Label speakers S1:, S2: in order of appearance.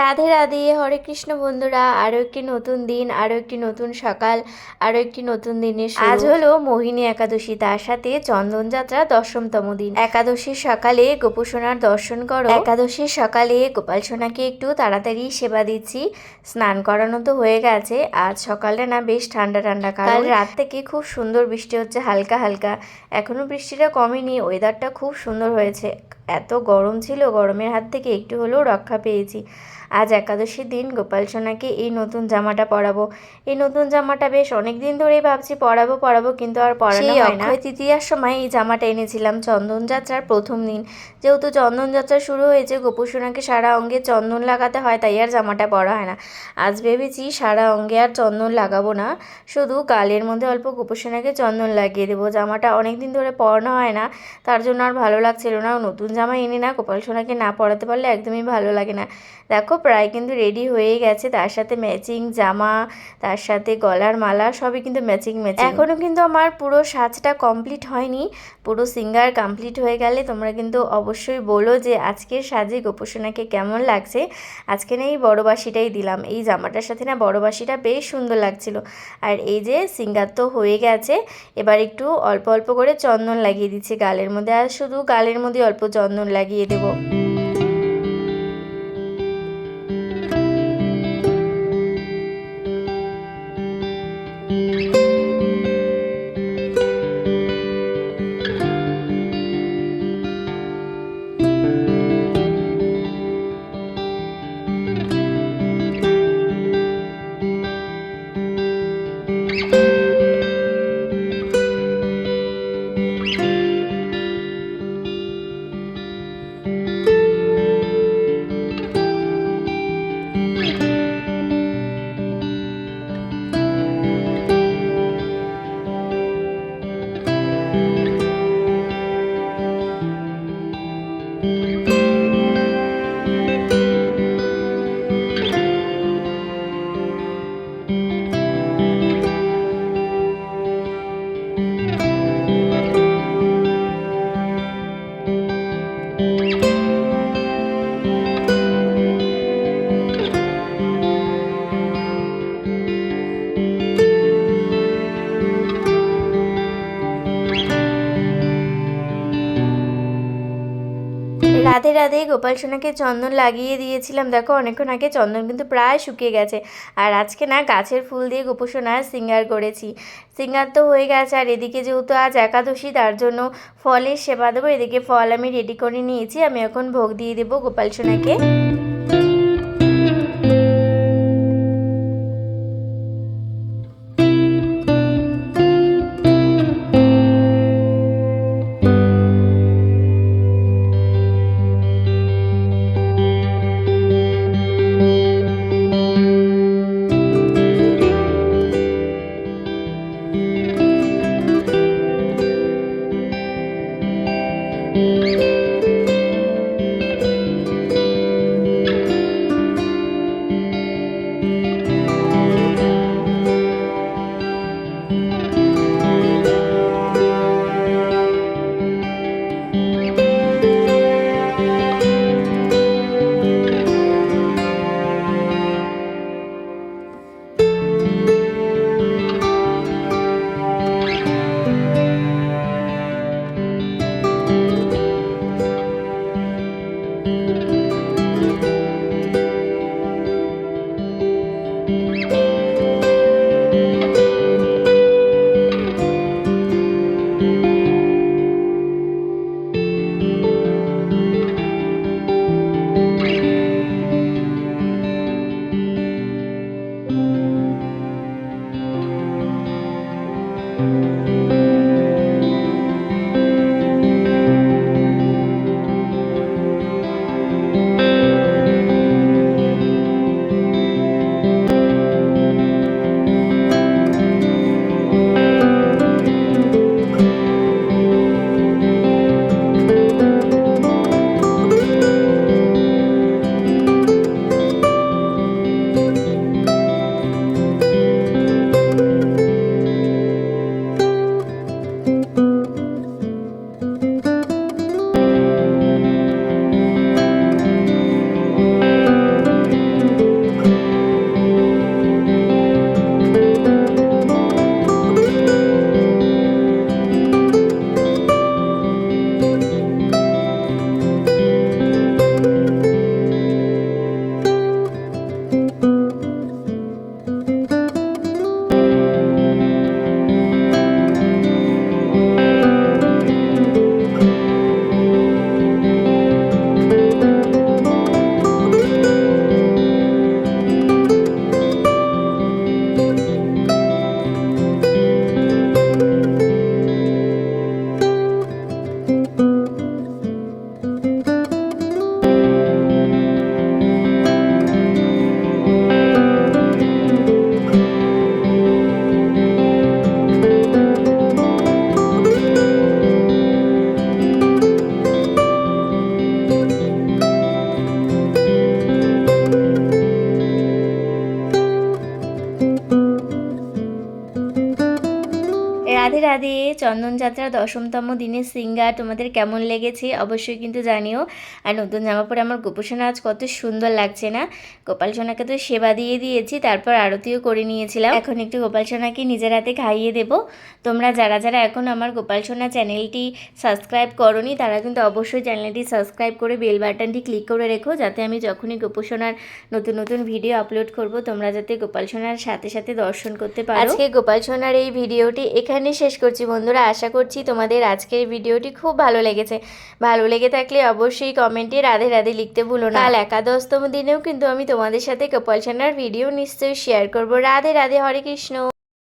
S1: রাধে রাধে হরে কৃষ্ণ বন্ধুরা। আরও একটি নতুন দিন আরও একটি নতুন সকাল আরও একটি নতুন দিনের। আজ হলো মোহিনী একাদশী তার সাথে চন্দন যাত্রা দশমতম দিন। একাদশীর সকালে গোপুসোনার দর্শন করো। একাদশীর সকালে গোপাল সোনাকে একটু তাড়াতাড়ি সেবা দিচ্ছি। স্নান করানো তো হয়ে গেছে। আজ সকালটা না বেশ ঠান্ডা ঠান্ডা কাল। রাত থেকে খুব সুন্দর বৃষ্টি হচ্ছে হালকা হালকা। এখনও বৃষ্টিটা কমেনি ওয়েদারটা খুব সুন্দর হয়েছে। এত গরম ছিল গরমের হাত থেকে একটু হলেও রক্ষা পেয়েছি। আজ একাদশীর দিন গোপাল সোনাকে এই নতুন জামাটা পরাবো। এই নতুন জামাটা বেশ অনেক দিন ধরেই ভাবছি পরাবো পরাবো কিন্তু আর পরানো হয় না। অক্ষয় তৃতীয়ার সময় এই জামাটা এনেছিলাম চন্দন যাত্রার প্রথম দিন। যেহেতু চন্দন যাত্রা শুরু হয়েছে গোপু সোনাকে সারা অঙ্গে চন্দন লাগাতে হয় তাই আর জামাটা পরা হয় না। আজ ভেবেছি সারা অঙ্গে আর চন্দন লাগাবো না শুধু গালের মধ্যে অল্প গোপু সোনাকে চন্দন লাগিয়ে দেবো। জামাটা অনেক দিন ধরে পরানো হয় না তার জন্য আর ভালো লাগছিল না নতুন জামা এনে না গোপাল সোনাকে না পরাতে পারলে একদমই ভালো লাগে না। দেখো, প্রায় কিন্তু রেডি হয়ে গেছে। তার সাথে ম্যাচিং জামা, তার সাথে গলার মালা, সবই কিন্তু ম্যাচিং ম্যাচিং এখনও কিন্তু আমার পুরো সাজটা কমপ্লিট হয়নি। পুরো সিঙ্গার কমপ্লিট হয়ে গেলে তোমরা কিন্তু অবশ্যই বলো যে আজকের সাজে গোপোষণাকে কেমন লাগছে। আজকে না এই বড় বাসিটাই দিলাম। এই জামাটার সাথে না বড়বাসিটা বেশ সুন্দর লাগছিল। আর এই যে সিঙ্গার তো হয়ে গেছে। এবার একটু অল্প অল্প করে চন্দন লাগিয়ে দিচ্ছি গালের মধ্যে। আর শুধু গালের মধ্যে অল্প চন্দন লাগিয়ে দেবো। রাধে রাধে, গোপাল সোনাকে চন্দন লাগিয়ে দিয়েছিলাম। দেখো, অনেকক্ষণ আগে চন্দন কিন্তু প্রায় শুকিয়ে গেছে। আর আজকে না, গাছের ফুল দিয়ে গোপোষণার সিঙ্গার করেছি। সিঙ্গার তো হয়ে গেছে, আর এদিকে যেহেতু আজ একাদশী, তার জন্য ফলের সেবা দেবো। এদিকে ফল আমি রেডি করে নিয়েছি, আমি এখন ভোগ দিয়ে দেবো গোপাল সোনাকে। রাধে চন্দনযাত্রা দশমতম দিনের সিঙ্গার তোমাদের কেমন লেগেছে অবশ্যই কিন্তু জানিও। আর নতুন জামা পরে আমার গোপোষণা আজ কত সুন্দর লাগছে না? গোপাল সোনাকে তো সেবা দিয়ে দিয়েছি, তারপর আরতিও করে নিয়েছিলাম। এখন একটু গোপাল সোনাকে নিজের হাতে খাইয়ে দেব। তোমরা যারা যারা এখন আমার গোপাল সোনা চ্যানেলটি সাবস্ক্রাইব করনি, তারা কিন্তু অবশ্যই চ্যানেলটি সাবস্ক্রাইব করে বেল বাটনটি ক্লিক করে রেখো, যাতে আমি যখনই গোপোষণার নতুন নতুন ভিডিও আপলোড করব, তোমরা যাতে গোপাল সোনার সাথে সাথে দর্শন করতে পারো। আজকে গোপাল সোনার এই ভিডিওটি এখানে শেষ করছি বন্ধুরা, আশা করছি তোমাদের আজকের ভিডিওটি খুব ভালো লেগেছে। ভালো লেগে থাকলে অবশ্যই কমেন্টে রাধে রাধে লিখতে ভুলো না। কাল একাদশতম দিনেও কিন্তু আমি তোমাদের সাথে কপাল সোনার ভিডিও নিশ্চয়ই শেয়ার করব। রাধে রাধে, হরে কৃষ্ণ।